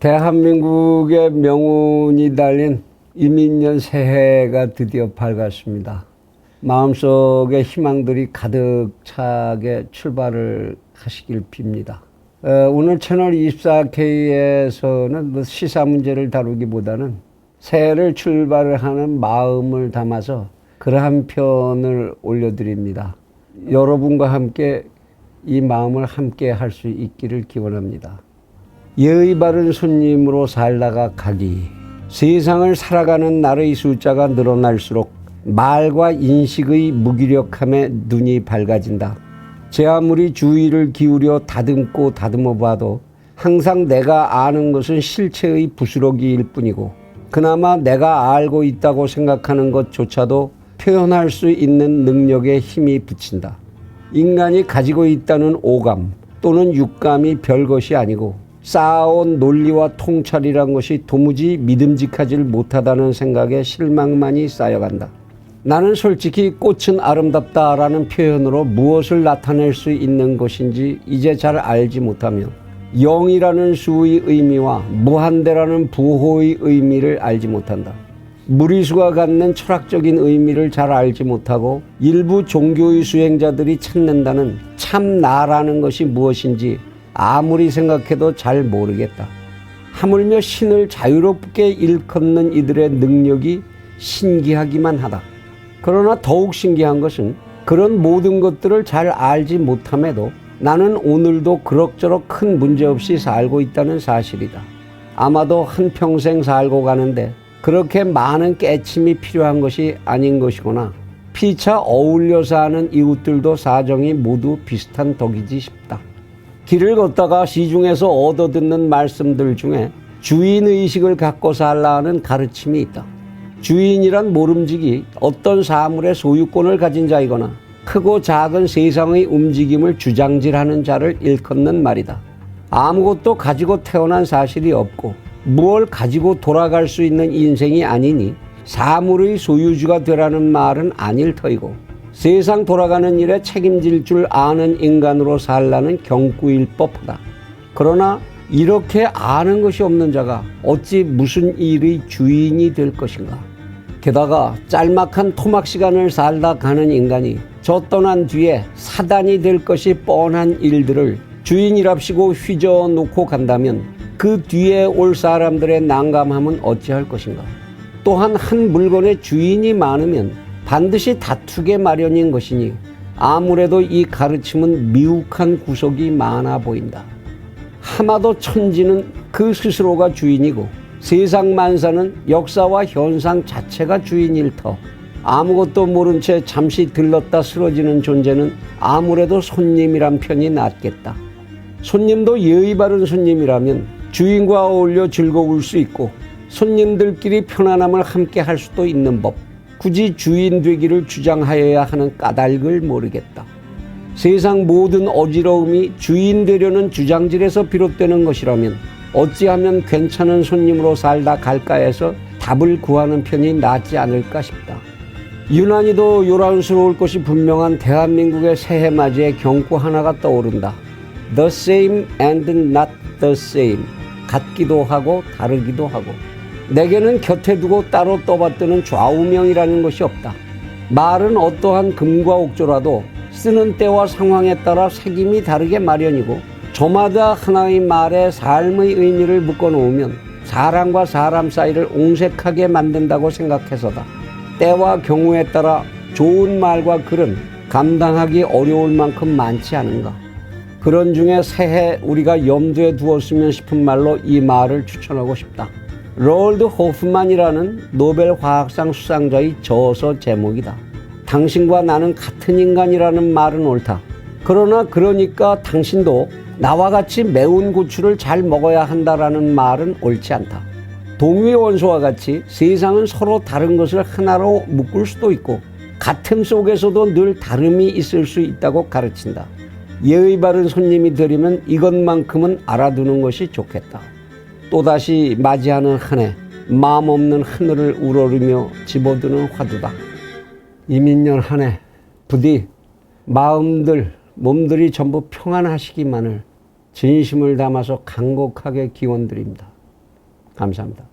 대한민국의 명운이 달린 이민년 새해가 드디어 밝았습니다. 마음속에 희망들이 가득 차게 출발을 하시길 빕니다. 어, 오늘 채널 24K에서는 뭐 시사 문제를 다루기보다는 새해를 출발을 하는 마음을 담아서 글한 편을 올려드립니다. 여러분과 함께 이 마음을 함께 할 수 있기를 기원합니다. 예의 바른 손님으로 살다가 가기. 세상을 살아가는 날의 숫자가 늘어날수록 말과 인식의 무기력함에 눈이 밝아진다. 제 아무리 주의를 기울여 다듬고 다듬어 봐도 항상 내가 아는 것은 실체의 부스러기일 뿐이고 그나마 내가 알고 있다고 생각하는 것조차도 표현할 수 있는 능력에 힘이 붙인다. 인간이 가지고 있다는 오감 또는 육감이 별것이 아니고 쌓아온 논리와 통찰이란 것이 도무지 믿음직하지 못하다는 생각에 실망만이 쌓여간다. 나는 솔직히 꽃은 아름답다라는 표현으로 무엇을 나타낼 수 있는 것인지 이제 잘 알지 못하며 영이라는 수의 의미와 무한대라는 부호의 의미를 알지 못한다. 무리수가 갖는 철학적인 의미를 잘 알지 못하고 일부 종교의 수행자들이 찾는다는 참 나라는 것이 무엇인지 아무리 생각해도 잘 모르겠다. 하물며 신을 자유롭게 일컫는 이들의 능력이 신기하기만 하다. 그러나 더욱 신기한 것은 그런 모든 것들을 잘 알지 못함에도 나는 오늘도 그럭저럭 큰 문제 없이 살고 있다는 사실이다. 아마도 한평생 살고 가는데 그렇게 많은 깨침이 필요한 것이 아닌 것이거나 피차 어울려 사는 이웃들도 사정이 모두 비슷한 덕이지 싶다. 길을 걷다가 시중에서 얻어듣는 말씀들 중에 주인의식을 갖고 살라는 가르침이 있다. 주인이란 모름지기 어떤 사물의 소유권을 가진 자이거나 크고 작은 세상의 움직임을 주장질하는 자를 일컫는 말이다. 아무것도 가지고 태어난 사실이 없고 무얼 가지고 돌아갈 수 있는 인생이 아니니 사물의 소유주가 되라는 말은 아닐 터이고 세상 돌아가는 일에 책임질 줄 아는 인간으로 살라는 경구일 법하다. 그러나 이렇게 아는 것이 없는 자가 어찌 무슨 일의 주인이 될 것인가? 게다가 짤막한 토막 시간을 살다 가는 인간이 저 떠난 뒤에 사단이 될 것이 뻔한 일들을 주인이랍시고 휘저어 놓고 간다면 그 뒤에 올 사람들의 난감함은 어찌할 것인가? 또한 한 물건의 주인이 많으면 반드시 다투게 마련인 것이니 아무래도 이 가르침은 미혹한 구석이 많아 보인다. 하마도 천지는 그 스스로가 주인이고 세상 만사는 역사와 현상 자체가 주인일 터 아무것도 모른 채 잠시 들렀다 쓰러지는 존재는 아무래도 손님이란 편이 낫겠다. 손님도 예의 바른 손님이라면 주인과 어울려 즐거울 수 있고 손님들끼리 편안함을 함께 할 수도 있는 법. 굳이 주인 되기를 주장하여야 하는 까닭을 모르겠다. 세상 모든 어지러움이 주인 되려는 주장질에서 비롯되는 것이라면 어찌하면 괜찮은 손님으로 살다 갈까 해서 답을 구하는 편이 낫지 않을까 싶다. 유난히도 요란스러울 것이 분명한 대한민국의 새해 맞이의 경고 하나가 떠오른다. The same and not the same. 같기도 하고 다르기도 하고. 내게는 곁에 두고 따로 떠받드는 좌우명이라는 것이 없다. 말은 어떠한 금과 옥조라도 쓰는 때와 상황에 따라 색임이 다르게 마련이고 저마다 하나의 말에 삶의 의미를 묶어 놓으면 사람과 사람 사이를 옹색하게 만든다고 생각해서다. 때와 경우에 따라 좋은 말과 글은 감당하기 어려울 만큼 많지 않은가. 그런 중에 새해 우리가 염두에 두었으면 싶은 말로 이 말을 추천하고 싶다. 로얼드 호프만이라는 노벨 화학상 수상자의 저서 제목이다. 당신과 나는 같은 인간이라는 말은 옳다. 그러나 그러니까 당신도 나와 같이 매운 고추를 잘 먹어야 한다라는 말은 옳지 않다. 동위 원소와 같이 세상은 서로 다른 것을 하나로 묶을 수도 있고 같음 속에서도 늘 다름이 있을 수 있다고 가르친다. 예의 바른 손님이 되려면 이것만큼은 알아두는 것이 좋겠다. 또다시 맞이하는 한 해, 마음 없는 하늘을 우러르며 집어드는 화두다. 이민년 한 해, 부디 마음들, 몸들이 전부 평안하시기만을 진심을 담아서 간곡하게 기원드립니다. 감사합니다.